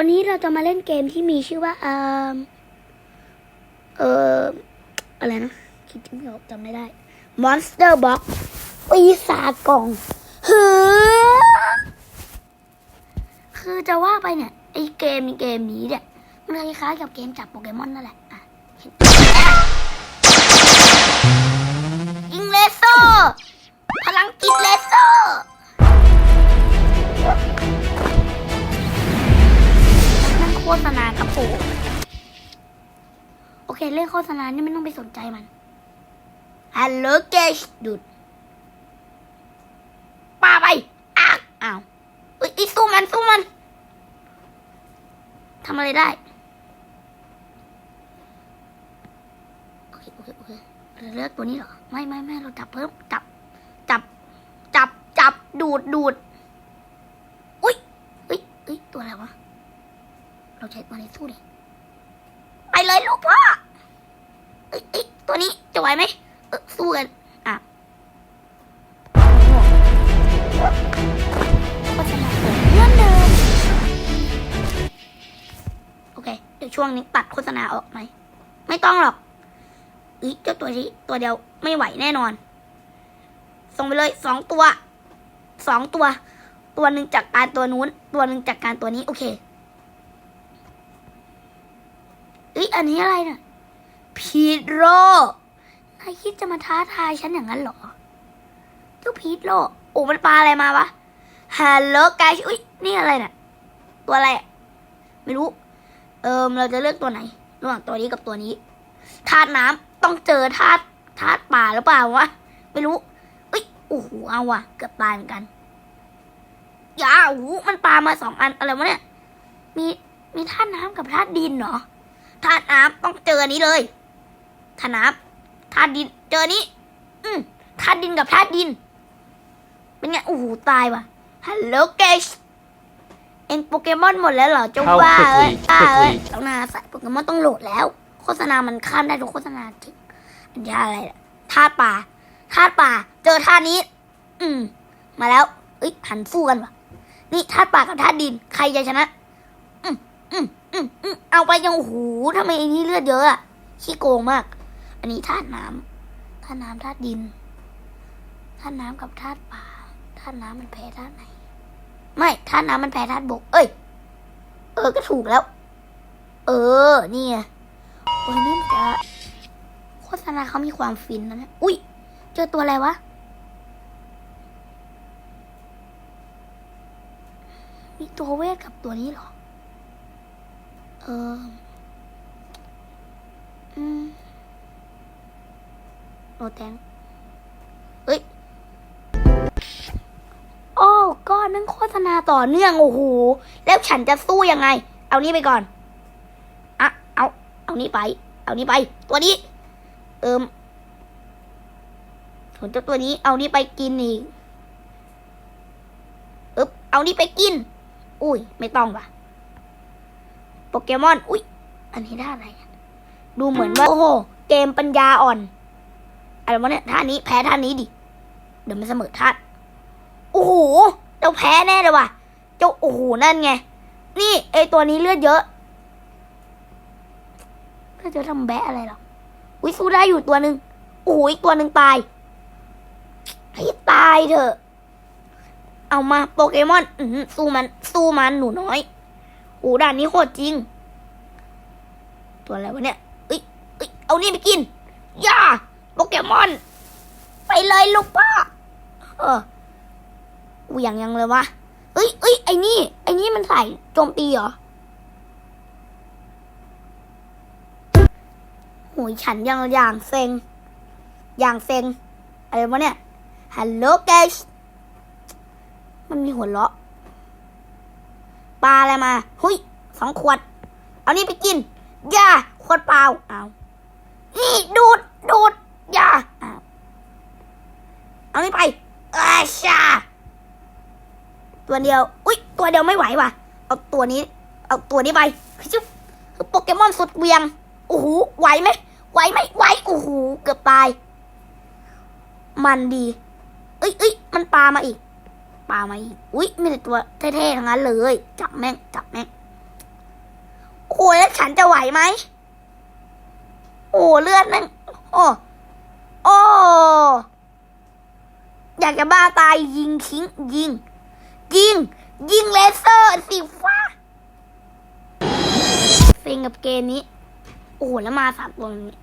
วันนี้เราจะมาเล่นเกมที่มีชื่อว่าเอ่อเอ่ออะไรนะ คิดไม่ออกจำไม่ได้ Monster Box ปีศาจกล่องเฮ้คือจะว่าไปเนี่ยไอเกมเกมนี้เนี่ยมันคล้ายๆกับเกมจับโปเกมอนนั่นแหละ ฆษณาเนี่ยไม่ต้องไปสนใจมันฮัลโหลเกชดุดป้าไปอ้าวอ้าวเอ้ยสู้มันสู้มันทำอะไรได้โอเคโอเคโอเคเราเลือกตัวนี้เหรอ ไม่ไม่ไม่เราจับเพิ่มจับ จับ จับจับดูดดูดอุ้ยอุ้ยอุ้ยตัวอะไรวะ เราใช้ตัวนี้สู้ดิ ไปเลยลูกพ่อ เอ้ยเอ้ยตัวนี้จะไหวไหมเออสู้กันอะโฆษณาเปิดเรื่องเดิมโอเค เดี๋ยวช่วงนี้ตัดโฆษณาออกไหม ไม่ต้องหรอกอีเจ้าตัวนี้ตัวเดียวไม่ไหวแน่นอน ส่งไปเลยสองตัว สองตัว ตัวหนึ่งจากการตัวนู้น ตัวหนึ่งจากการตัวนี้ โอเคเอ้ยอันนี้อะไรน่ะ พีโรนายคิดจะมาท้าทายฉันอย่างนั้นเหรอ เจ้าพีทโลโอ้มันปลาอะไรมาวะฮัลโหลไกด์อุ้ยนี่อะไรน่ะ ตัวอะไร ไม่รู้ เอิมเราจะเลือกตัวไหน ระหว่างตัวนี้กับตัวนี้ธาตุน้ำต้องเจอธาตุธาตุป่าหรือเปล่าวะ ไม่รู้อุ้ยโอ้โหเอาว่ะ เกือบตายเหมือนกันอย่าโอ้โหมันปลามาสองอันอะไรวะเนี่ย มีมีธาตุน้ำกับธาตุดินเหรอธาตุน้ำต้องเจออันนี้เลย ธาตุน้ำธาตุดิน เจอนี้ อืมธาตุดินกับธาตุดิน เป็นไงโอ้โหตายว่ะฮัลโหลเกชเอ็งโปเกมอนหมดแล้วเหรอเจ้า How ว่าเอ้ย quickly? บ้าเอ้ย Quickly. แล้วนาใส่โปเกมอนต้องโหลดแล้ว โฆษณามันข้ามได้ทุกโฆษณาจริงอันนี้อะไรล่ะธาตุป่าธาตุป่า เจอธาตุนี้ อืม มาแล้วเอ้ยหันสู้กันว่ะ นี่ธาตุป่ากับธาตุดิน ใครจะชนะ อืมอืมอืมอืมเอาไปยังโอ้โหทำไมไอ้นี่เลือดเยอะอะขี้โกงมากอั นนี้ธาตุน้ำธาตุน้ำธาตุดินธาตุน้ำกับธาตุป่าธาตุน้ำมันแพ้ธาตุไหน ไม่ธาตุน้ำมันแพ้ธาตุบก เอ้ย เออก็ถูกแล้ว เออ นี่ไงโอ้ยนี่จะโฆษณาเขามีความฟินนะเนี่ยอุ้ยเจอตัวอะไรวะมีตัวเวทกับตัวนี้หรอ เอออืม โอแตงเอ้ย โอ้ก้อนนั่งโฆษณาต่อเนื่อง โอ้โห แล้วฉันจะสู้ยังไง เอานี้ไปก่อน อะ เอา เอานี้ไป เอานี้ไป ตัวนี้ เอิมส่วนเจ้าตัวนี้ เอานี้ไปกินอีกอึบเอานี้ไปกิน อุ้ย ไม่ต้องว่ะ โปเกมอน อุ้ย อันนี้ได้อะไร ดูเหมือนว่า โอ้โห เกมปัญญาอ่อน อะไรวะเนี่ยท่านี้แพ้ท่านี้ดิ เดี๋ยวมันเสมอท่าโอ้โหเจ้าแพ้แน่เลยว่ะ เจ้าโอ้โหนั่นไง นี่ไอตัวนี้เลือดเยอะเลือดเยอะทำแบะอะไรหรออุ้ยสู้ได้อยู่ตัวหนึ่งโอ้โหอีกตัวหนึ่งตายให้ตายเถอะ เอามาโปเกมอน อืสู้มัน สู้มันหนูน้อยโอ้ด่านนี้โหดจริง ตัวอะไรวะเนี่ยเอ้ยเอ้ยเอานี่ไปกินอย่า โปเกมอน ไปเลยลูกพ่อเอออูอย่างยังเลยวะเอ้ยเอ้ยไอ้นี่ ไอ้นี่มันใส่โจมตีเหรอโหยฉันยังอย่างเซ็ง อย่างเซ็ง อะไรวะเนี่ย ฮัลโหลเกชมันมีหัวเราะปลาอะไรมาหุยสองขวด เอานี่ไปกิน ย่า ขวดเปล่า เอา นี่ ดูด ดูด อย่าเอานี่ไปอาชา ตัวเดียว อุ้ยตัวเดียวไม่ไหวว่ะ เอาตัวนี้ เอาตัวนี้ไปชุบโปเกมอนสุดเวียง โอ้โห ไหวไหม ไหวไหมไหว โอ้โห เกือบตาย มันดี เอ้ยเอ้ยมันปลามาอีก ปลามาอีก อุ้ยมีแต่ตัวเท่ๆทั้งนั้นเลย จับแม่ง จับแม่งโหแล้วฉันจะไหวไหม โอ้เลือดนั่งโอ้ อยากจะบ้าตายยิงทิ้งยิง ยิง ยิงเลเซอร์สีฟ้าเซ็งกับเกมนี้ โอ้โหแล้วมาสามตัวนี้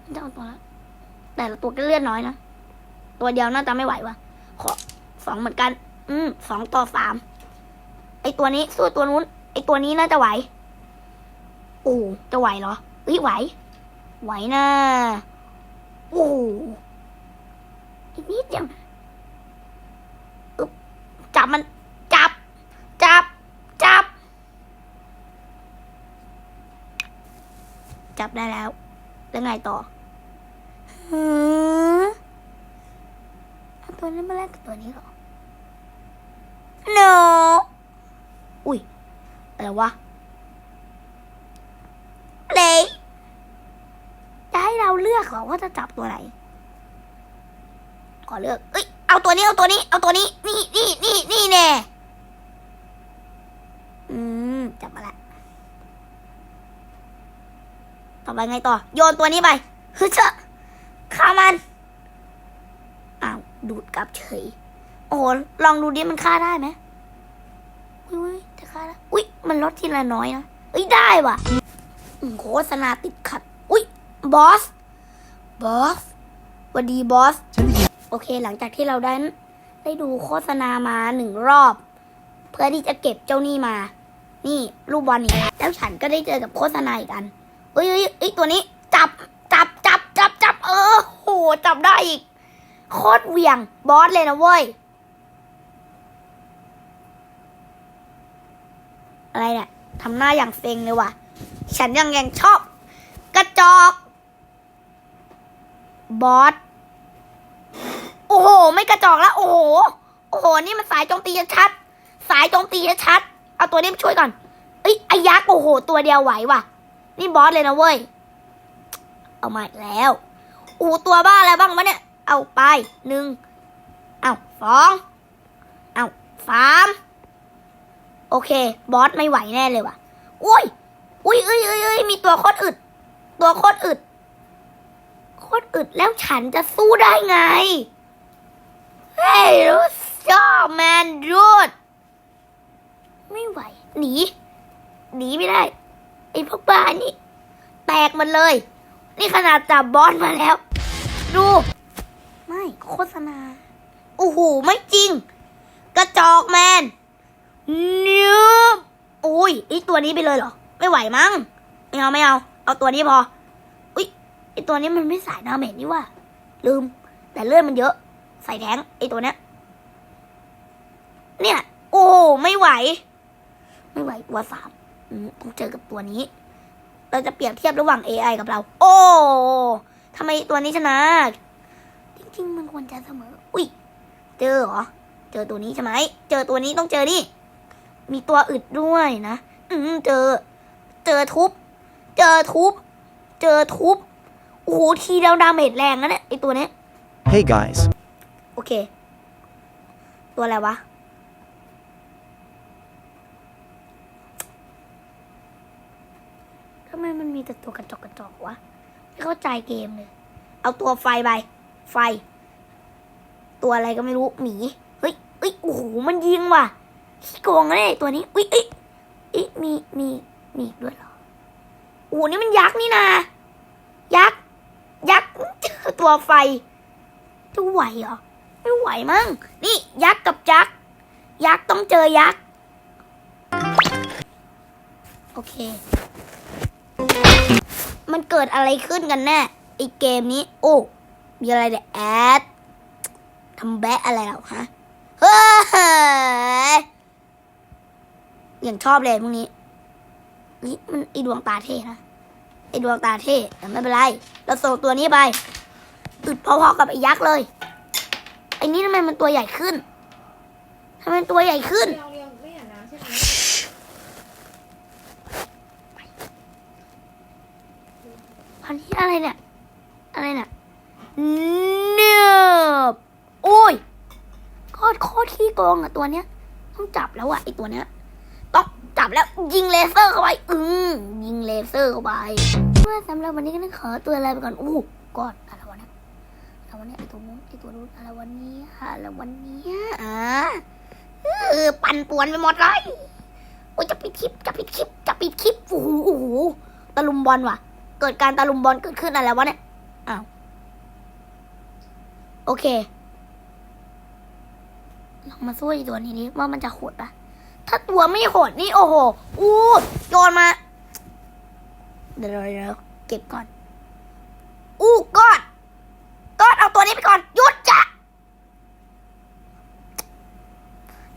ไม่ต้องเอาตัวละแต่ละตัวก็เลือดน้อยนะ ตัวเดียวน่าจะไม่ไหววะขอสองเหมือนกัน อืมสองต่อสามไอตัวนี้สู้ตัวนู้น ไอตัวนี้น่าจะไหว โอ้จะไหวเหรอเอ้ยไหว ไหวนะโอ้ อีกนิดเดียวอึบจับมัน จับ จับ จับ จับได้แล้ว แล้วไงต่อหือเอาตัวนี้มาแลกกับตัวนี้เหรอ no อุ้ย อะไรวะเลยจะให้เราเลือกเหรอว่าจะจับตัวไหน ขอเลือก เอ้ย เอาตัวนี้ เอาตัวนี้ เอาตัวนี้ นี่นี่นี่นี่แน่อืม จับมาละ ต่อไปไงต่อ โยนตัวนี้ไปฮึเชอะข้ามัน อ้าว ดูดกลับเฉย โอ้โห ลองดูดิ มันฆ่าได้ไหมอุ้ยจะฆ่าได้อุ้ย มันลดทีละน้อยนะเอ้ย ได้ว่ะโฆษณาติดขัด อุ้ย บอส บอสสวัสดีบอส โอเค หลังจากที่เราได้ได้ดูโฆษณามาหนึ่งรอบ เพื่อที่จะเก็บเจ้านี่มา นี่ลูกบอลนี่แล้วฉันก็ได้เจอกับโฆษณาอีกอันเอ้ยเอ้ยเอ้ยตัวนี้ จับจับจับจับจับเออโหจับได้อีกโคตรเหวี่ยงบอสเลยนะเว้ยอะไรเนี่ยทำหน้าอย่างเซ็งเลยว่ะ ฉันยังยังชอบ กระจอก บอส ไม่กระจอกแล้ว โอ้โห โอ้โห นี่มันสายโจมตีชัด สายโจมตีชัด เอาตัวนี้มาช่วยก่อนเอ้ยไอายักษ์โอ้โห ตัวเดียวไหวว่ะ นี่บอสเลยนะเว้ย เอามาอีกแล้วโอ้ตัวบ้าอะไรบ้างวะเนี่ย เอาไปหนึ่งเอาสองเอาสามโอเค บอสไม่ไหวแน่เลยว่ะ อุ้ย อุ้ยเอ้ยเอ้ยเอ้ยมีตัวโคตรอึด ตัวโคตรอึด โคตรอึดแล้วฉันจะสู้ได้ไง ฮ้ยรู้ชอบแมนรูดไม่ไหว หนี หนีไม่ได้ ไอ้พวกบ้านี่ แตกหมันเลย นี่ขนาดจับบอสมาแล้ว ดู ไม่โฆษณา โอ้โห ไม่จริง กระจอกแมนเนื้ออุ้ยไอตัวนี้ไปเลยเหรอ ไม่ไหวมั้ง ไม่เอาไม่เอา เอาตัวนี้พอ อุ้ยไอตัวนี้มันไม่สายดาเมจนี่ว่า ลืม แต่เลือดมันเยอะ ใส่แทงไอตัวเนี้ย เนี่ย โอ้ ไม่ไหว ไม่ไหวตัวสามอืมต้องเจอกับตัวนี้ เราจะเปรียบเทียบระหว่าง AI กับเรา โอ้ทำไมตัวนี้ชนะ จริง ๆ มันควรจะเสมอ อุ้ย เจอเหรอ เจอตัวนี้ใช่ไหม เจอตัวนี้ต้องเจอนี่ มีตัวอึดด้วยนะ อืมเจอ เจอทุบ เจอทุบ เจอทุบ โอ้โหทีเดียวดาเมจแรงนะเนี่ยไอตัวเนี้ย Hey guys, โอเค ตัวอะไรวะ ทำไมมันมีแต่ตัวกระจอกกระจอกวะ ไม่เข้าใจเกมเลย เอาตัวไฟไป ไฟ ตัวอะไรก็ไม่รู้ หมี เฮ้ยเฮ้ย โอ้โห มันยิงว่ะขี้โกงเนี่ยตัวนี้ อุ้ยเอ้ยเอ้ยมี มี มีอีกด้วยเหรอโอ้โหนี่มันยักษ์นี่นา ยักษ์ ยักษ์เจอตัวไฟจะไหวเหรอ ไม่ไหวมั้ง นี่ยักษ์กับยักษ์ยักษ์ต้องเจอยักษ์ โอเค มันเกิดอะไรขึ้นกันแน่ไอเกมนี้ โอ้ มีอะไรเนี่ยแอดทำแบะอะไรเหรอฮะ เฮ้ยอย่างชอบเลยพวกนี้นี่มันไอดวงตาเท่นะไอดวงตาเท่แต่ไม่เป็นไร เราส่งตัวนี้ไปอึดพอๆกับไอยักษ์เลย อ้นี่ทำไมมันตัวใหญ่ขึ้นทำไมตัวใหญ่ขึ้น เรียงเรียงไม่อาบน้ำใช่ไหมอันนี้อะไรเนี่ย อะไรเนี่ยเนืบโอ้ยโคตรโคตรขี้โกงอะตัวเนี้ย ต้องจับแล้วอะไอตัวเนี้ย ต้องจับบแล้วยิงเลเซอร์เข้าไป อืมยิงเลเซอร์เข้าไปเมื่อสำหรับวันนี้ก็ต้องขอตัวลาไปก่อน อู้กอดอะไร วะเนี่ยไรวะเนี่ยไอตัวนู้นไอตัวนู้นอะไรวันนี้อะไรวันนี้อ่าเออปั่นป่วนไปหมดเลยโอ้ยจะปิดคลิปจะปิดคลิปจะปิดคลิปโอ้โหโอ้โหตะลุมบอลว่ะ เกิดการตะลุมบอลเกิดขึ้นอะไรวะเนี่ยอ้าวโอเคลองมาสู้ไอตัวนี้ดิว่ามันจะโหดปะถ้าตัวไม่โหดนี่โอ้โหอู้โยนมาเดี๋ยวเดี๋ยวเก็บก่อนอู้กอดเอาตัวนี้ไปก่อนหยุดจ้ะ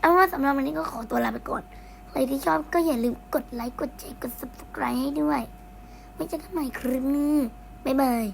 เอาว่า สำหรับวันนี้ก็ขอตัวลาไปก่อน ใครที่ชอบก็อย่าลืมกดไลค์ กดแชร์ กด subscribe ให้ด้วยไว้เจอกันใหม่คลิปหนี้บ๊ายบาย